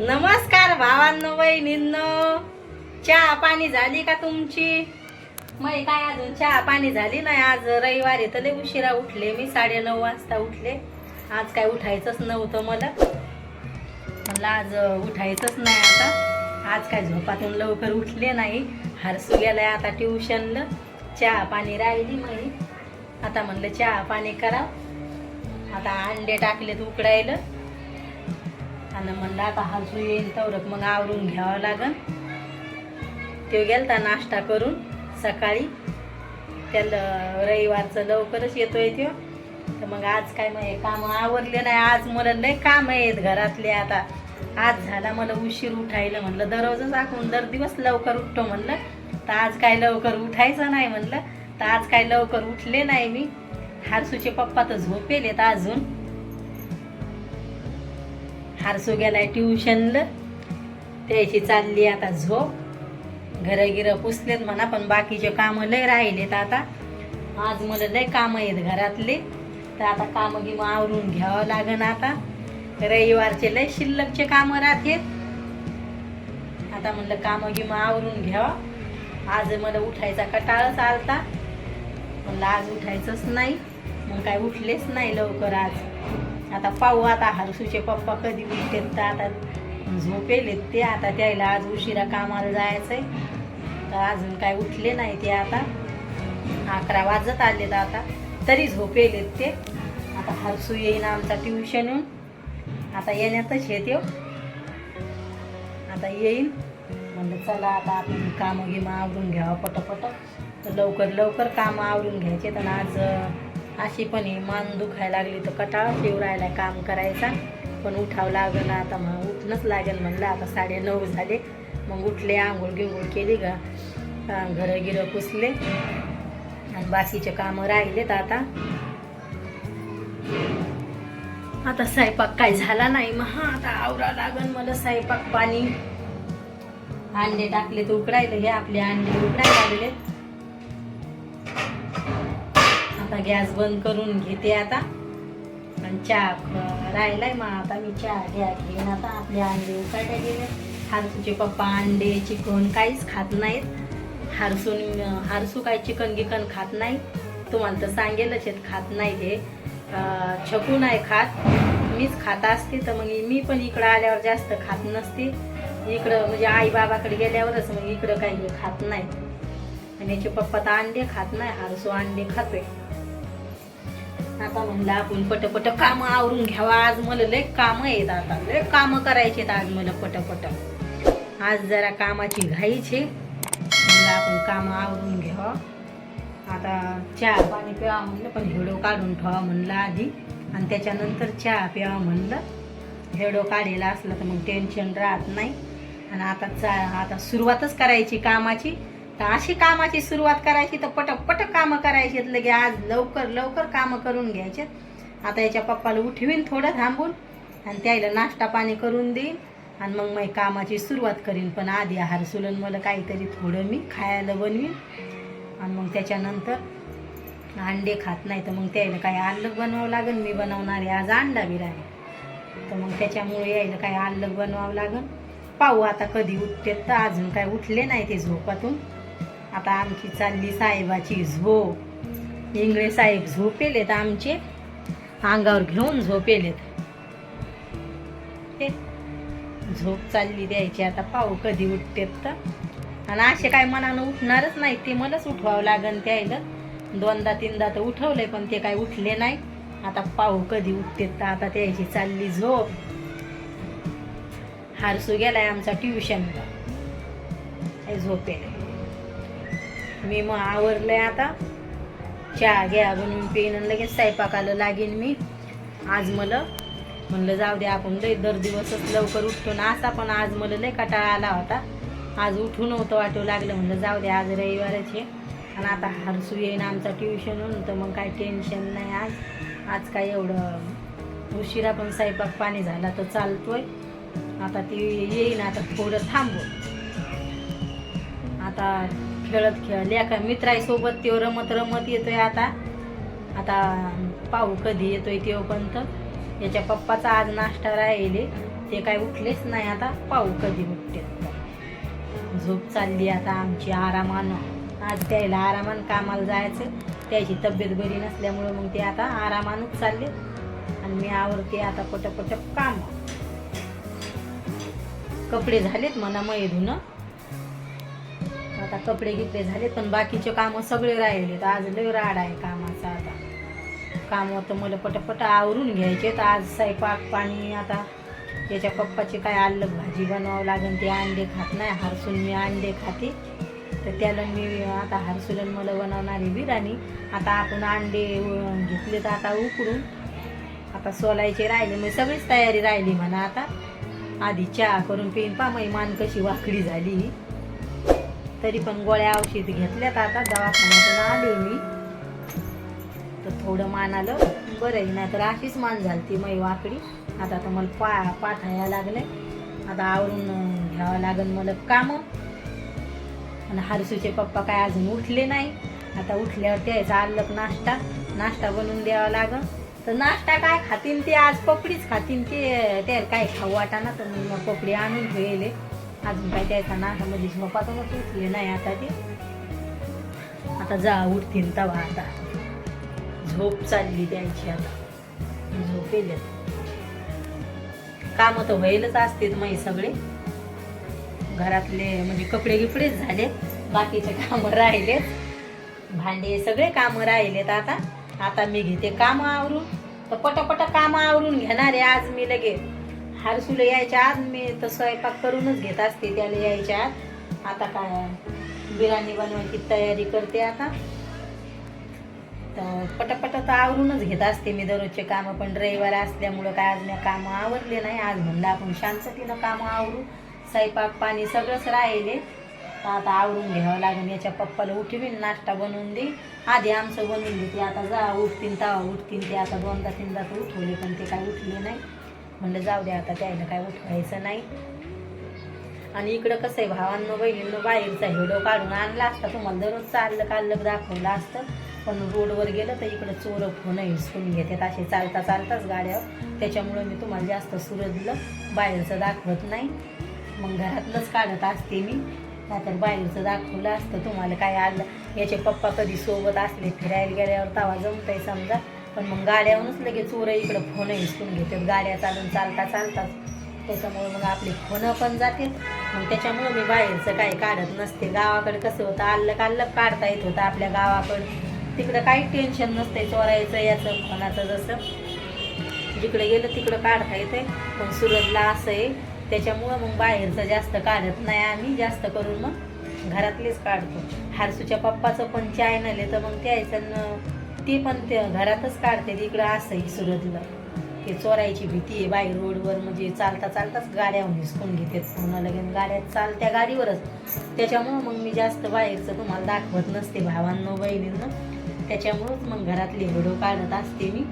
नमस्कार भावांनो बहिणींनो चहा पाणी झाली का तुमची? मग काय अजून? चहा पाणी झाली नाही आज. रविवारी तर लय उशिरा उठले मी साडे नऊ वाजता उठले. आज काय उठायचंच नव्हतं मला. मला आज उठायचंच नाही आता. आज काय झोपातून लवकर उठले नाही. हरसू गेलाय आता ट्युशनला. चहा पाणी राहिली नाही आता म्हणलं चहा पाणी करा आता अंडे टाकलेत उकडायला. आणि म्हणलं आता हसू येईल तेवढं मग आवरून घ्यावं लागन. तो गेलता नाश्ता करून सकाळी. त्याला रविवारचं लवकरच येतोय तो तर मग आज काय मग कामं काम आवरले नाही. आज मला लय काम आहेत घरातले आता. आज झाला मला उशीर उठायला म्हणलं. दररोजच आखून दर दिवस लवकर उठतो म्हणलं. तर आज काय लवकर उठायचं नाही म्हणलं. तर आज काय लवकर उठले नाही मी. हारसूचे पप्पा तर झोपेलेत अजून. हारसू गेलाय ट्युशनला. त्याची चालली आता झोप. घर गिरं पुसलेत म्हणा पण बाकीचे कामं लय राहिलेत आता. आज मला लय कामं आहेत घरातले. तर आता कामं गिमं आवरून घ्यावं लागन आता. रविवारचे लय शिल्लकचे कामं राहतेत. आता म्हणलं कामं गिमं आवरून घ्यावं. आज मला उठायचा कटाळच आलता. म्हणलं आज उठायचंच नाही. मग काय उठलेच नाही लवकर आज. आता पाहू आता हरसूचे पप्पा कधी उठतेत तर आता झोपेलेत ते आता त्याला आज उशिरा कामाला जायचंय. तर अजून काय उठले नाही ते आता. अकरा वाजत आलेत आता. तरी झोपेलेत ते. आता हरसू येईन आमचा ट्युशन येऊन आता येण्यातच येते आता येईन. म्हणलं चला आता आपण कामं गिमं आवरून घ्यावं पटपट. तर लवकर लवकर कामं आवरून घ्यायचे तर आज अशी पण ही मान दुखायला लागली तर कटाळा शिव राहिला काम करायचा. पण उठावं लागलं आता मग. उठणंच लागेल म्हणलं. आता साडे नऊ झाले. मग उठले आंघोळ गिंघोळ केली का घरं गिरं पुसले. आणि बाकीचे कामं राहिलेत आता. आता स्वयंपाक काय झाला नाही मग. हा आता आवरा लागन मला स्वयंपाक पाणी. अंडे टाकले तर उकडायला हे आपले अंडे उकडायला लागले गॅस बंद करून घेते आता. आणि चहा राहिलाय मग आता मी चहा घ्या घेईन. आता आपले अंडे उकाट्या गेले. हारसूचे पप्पा अंडे चिकन काहीच खात नाहीत. हारसून हारसू काय चिकन गिकन खात नाही तुम्हाला तर सांगेलच आहेत खात नाही ते छकू नाही खात. मीच खात असते तर मग मी पण इकडं आल्यावर जास्त खात नसते. इकडं म्हणजे आई बाबाकडे गेल्यावरच मग इकडं काही खात नाही. आणि याचे पप्पा तर अंडे खात नाही हारसू अंडे खातोय. आता म्हणलं आपण पटपट काम आवरून घ्यावा. आज मला लय काम आहेत आता. लय काम करायचे आहेत आज मला पटपट. आज जरा कामाची घाईचे म्हणलं आपण काम आवरून घ्यावा. आता चहा पाणी प्यावा म्हणलं पण हिडो काढून ठेवा म्हणलं आधी. आणि त्याच्यानंतर चहा प्यावा म्हणलं. हेडो काढलेला असला तर मग टेन्शन राहत नाही. आणि आता चा आता सुरुवातच करायची कामाची. तर अशी कामाची सुरुवात करायची तर पटपट कामं करायची लगे आज लवकर लवकर कामं करून घ्यायचे आता याच्या पप्पाला उठवीन थोडं थांबून आणि त्याला नाश्ता पाणी करून देईन आणि मग मी कामाची सुरुवात करीन. पण आधी आहार सुलन मला काहीतरी थोडं मी खायला बनवीन आणि मग त्याच्यानंतर अंडे खात नाही तर मग त्याला काही आल्लग बनवावं लागेल मी बनवणारे आज अंडा बिर्याणी तर मग त्याच्यामुळे यायला काही आल्लग बनवावं लागेल पाहू आता कधी उठते तर अजून काय उठले नाही ते झोपातून. आता आमची चालली साहेबाची झोप. इंगळे साहेब झोपेलेत आमचे. अंगावर घेऊन झोपेलेत हे, झोप चालली द्यायची. आता पाहू कधी उठतेत तर. आणि असे काय मनानं उठणारच नाही. ते मलाच उठवावं लागन त्यायला दोनदा तीनदा तर उठवलंय पण ते काय उठले नाही. आता पाहू कधी उठतेत तर. आता त्याची चालली झोप. हारसू गेलाय आमचा ट्युशनला हे मी मग आवरलंय आता. चहा घ्या बनवून पिईन आणि लगेच स्वयंपाकाला लागेन मी. आज मला. म्हणलं जाऊ दे आपण लय दर दिवसच लवकर उठतो ना असा पण आज मला लय कटाळा आला होता. आज उठू नव्हतं वाटू लागलं म्हणलं जाऊ दे आज रविवाराचे आणि आता हरसू येईन आमचा ट्युशन होऊन तर मग काय टेन्शन नाही आज. आज काय एवढं उशिरा पण स्वयंपाक पाणी झाला तर चालतोय. आता ती येईन आता थोडं थांबू. आता खेळत खेळ. लेखा मित्रासोबत ते रमत रमत येतोय आता. आता पाहू कधी येतोय तो पण याच्या पप्पाचा आज नाश्ता राहिले. ते काय उठलेच नाही आता. पाहू कधी उठते. झोप चालली आता आमची आरामानं. आज त्याला आरामान कामाला जायचं त्याची तब्येत बरी नसल्यामुळं मग ते आता आरामानच चालले. आणि मी आवडते आता पटपट काम. कपडे झालेत म्हणा मै धुणं. आता कपडे घेतले झाले पण बाकीचे कामं सगळे राहिले तर आज लय राड आहे कामाचा आता. काम तर मला पटापट आवरून घ्यायचे तर आज स्वयंपाक पाणी आता त्याच्या पप्पाची काय आलं भाजी बनवावं लागेल ते अंडे खात नाही. हरसून मी अंडे खाते. तर त्याला मी आता हरसुलन मला बनवणारी बिर्याणी आता आपण अंडे घेतले तर आता उकडून. आता सोलायचे राहिले मग सगळीच तयारी राहिली म्हणा आता. आधी चहा करून पेन पा मैमान कशी वाकडी झाली. तरी पण गोळ्या औषध घेतल्यात आता. दवाखान्यातून आले मी. तर थोडं मान आलं. बरं आहे नाही तर अशीच मान झाली ती मै वाकडी. आता तर मला पा पाठायला लागले आता आवरून घ्यावं लागेल मला कामं. आणि हरसूचे पप्पा काय अजून उठले नाही. आता उठल्यावर त्याचा आल्लक नाश्ता. नाश्ता बनवून द्यावा लागल तर नाश्ता काय खातीन ते? आज पकडीच खातीन ते. त्याला काय खाऊ वाटाना तर मग मग आणून ठेवले. अजून काय त्याचा नाश्ता म्हणजे झोपातूनच उठले नाही आता ते. आता जा उठतील तवा आता. झोप चालली त्यांची आता. झोपेल कामं तर व्हायलाच असतील मग सगळे. घरातले म्हणजे कपडे गिपडेच झाले बाकीचे कामं राहिलेत. भांडे सगळे कामं राहिलेत आता. आता मी घेते कामं आवरून. तर पटापट कामं आवरून घेणार आहे आज मी लगे हरसूला यायच्या आज मी तर स्वयंपाक करूनच घेत असते त्याला यायच्या आत. आता काय बिर्याणी बनवायची तयारी करते आता. तर पटापट तर आवरूनच घेत असते मी दररोजचे कामं पण रविवार असल्यामुळं काय आज मी कामं आवरले नाही. आज म्हणलं आपण शांततेनं कामं आवरू. स्वयंपाक पाणी सगळंच राहिले. तर आता आवरून घ्यावं लागेल. याच्या पप्पाला उठवीन नाश्ता बनवून दे. आधी आमचं बनवून देते. आता जा उठतील तवा उठतीन ते. आता दोनदा तीनदा तर उठवले पण ते काय उठले नाही. म्हणलं जाऊ द्या आता त्याला काय उठवायचं नाही. आणि इकडं कसं आहे भावांनो बहिणींनो बाहेरचा हिडो काढून आणला असता तुम्हाला दररोज चाललं काढलं दाखवलं असतं. पण रोडवर गेलं तर इकडं चोरं फोन हिसकून घेतात. असे चालता चालताच गाड्यावर त्याच्यामुळं मी तुम्हाला जास्त सुरजलं बाहेरचं दाखवत नाही. मग घरातलंच काढत असते मी. नाहीतर बाहेरचं दाखवलं असतं तुम्हाला काय आलं. याचे पप्पा कधी सोबत असले फिरायला गेल्यावर तवा जमतंय समजा. पण मग गाड्यावरूनच लगेच चोरं इकडं फोन हिसकून घेतात. गाड्या चालून चालता चालताच. त्याच्यामुळे मग आपली फोनं पण जाते मग त्याच्यामुळे मी बाहेरचं काही काढत नसते. गावाकडे कसं होतं आल्लं काल्लं काढता येत होतं आपल्या गावाकडं. तिकडं काही टेन्शन नसते चोरायचं याचं फोनाचं जसं. जिकडे गेलं तिकडं काढता येते पण सुरतला असं आहे. त्याच्यामुळं मग बाहेरचं जास्त काढत नाही आम्ही. जास्त करून मग घरातलेच काढतो. हारसूच्या पप्पाचं पण चॅनल आहे तर मग त्याचं ते पण ते घरातच काढते इकडं असं आहे सुरतला ते चोरायची भीती आहे बाहेर रोडवर म्हणजे चालता चालताच गाड्या हिसकून घेतात पुन्हा लगेच गाड्या चालत्या गाडीवरच. त्याच्यामुळं मग मी जास्त बाहेरचं तुम्हाला दाखवत नसते भावांनो बहिणींना. त्याच्यामुळंच मग घरातले व्हिडिओ काढत असते मी.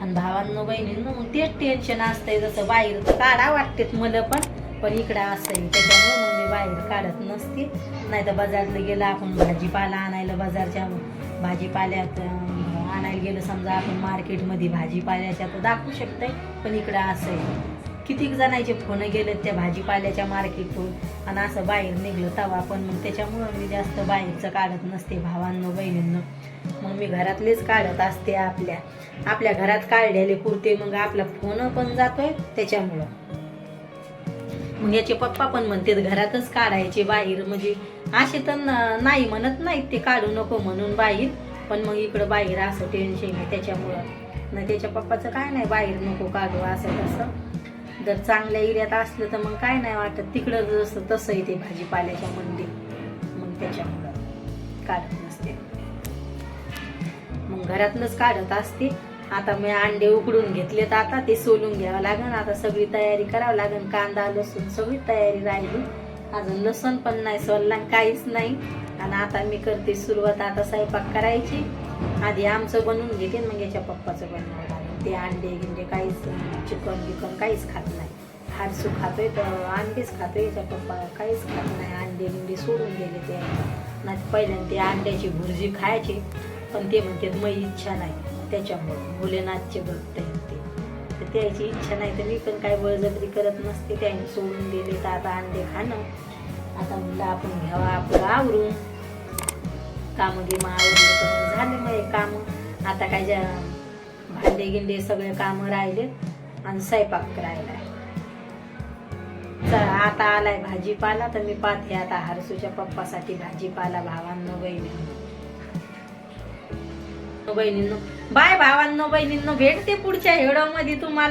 आणि भावांनो बहिणींना मग तेच टेन्शन असतंय. जसं बाहेर तर काढा वाटतेत मला पण पण इकडं असं आहे. त्याच्यामुळं मग मी बाहेर काढत नसते. नाही तर बाजारला गेलं आपण भाजीपाला आणायला बाजारच्या भाजीपाल्यात आणायला गेलं समजा आपण मार्केटमध्ये भाजीपाल्याच्या तर दाखवू शकतंय पण इकडं असं आहे. कितीक जणांचे फोन गेलेत त्या भाजीपाल्याच्या मार्केटतून आणि असं बाहेर निघलं तवा पण मग त्याच्यामुळं मी जास्त बाहेरचं काढत नसते भावांनो बहिणींनो. मग मी घरातलेच काढत असते आपल्या. आपल्या घरात काढलेले कुर्ते मग आपला फोन पण जातोय त्याच्यामुळं. मग याचे पप्पा पण म्हणतात घरातच काढायचे बाहेर म्हणजे असे तर नाही म्हणत नाहीत ते काढू नको म्हणून बाहेर. पण मग इकडं बाहेर असं टेन्शन आहे त्याच्यामुळं. नाही त्याच्या पप्पाचं काय नाही बाहेर नको काढू असं तसं. जर चांगल्या एरियात असलं तर मग काय नाही वाटत. तिकडं जसं तसं येते ते भाजीपाल्याच्या मंडी. मग त्याच्यामुळं काढत नसते. मग घरातलंच काढत असते. आता मी अंडे उकडून घेतले तर आता. ते सोलून घ्यावं लागेल आता सगळी तयारी करावं लागेल कांदा लसूण सगळी तयारी राहिली. अजून लसूण पण नाही सोलला काहीच नाही. आणि आता मी करते सुरुवात आता स्वयंपाक करायची. आधी आमचं बनवून घेते मग याच्या पप्पाचं बनवावं ते अंडे गिंडे काहीच चिकन बिकन काहीच खात नाही. हारसू खातोय तर अंडेच खातोय याच्या पप्पा काहीच खात नाही. अंडे गिंडे सोडून गेले ते. नाही पहिल्यांदा ते अंड्याची भुर्जी खायची. पण ते म्हणतात मग इच्छा नाही. त्याच्यामुळे भोलेनाथचे भक्त आहेत ते. तर द्यायची इच्छा नाही तर मी पण काय बळजबरी करत नसते त्यांनी सोडून दिले तर आता अंडे खाणं. आता म्हणलं आपण घ्यावा आपलं आवरून. कामं गिमं आवरलं तर झाले मग हे कामं. आता काय ज्या भांडे गिंडे सगळे कामं राहिले आणि स्वयंपाक राहिला. तर आता आलाय भाजीपाला तर मी पाहते आता हरसूच्या पप्पासाठी भाजीपाला भावांनो बहिणींनो बहिणींनो. बाय भावांनो बहिणींनो भेटते पुढच्या हेडो मध्ये तुम्हाला.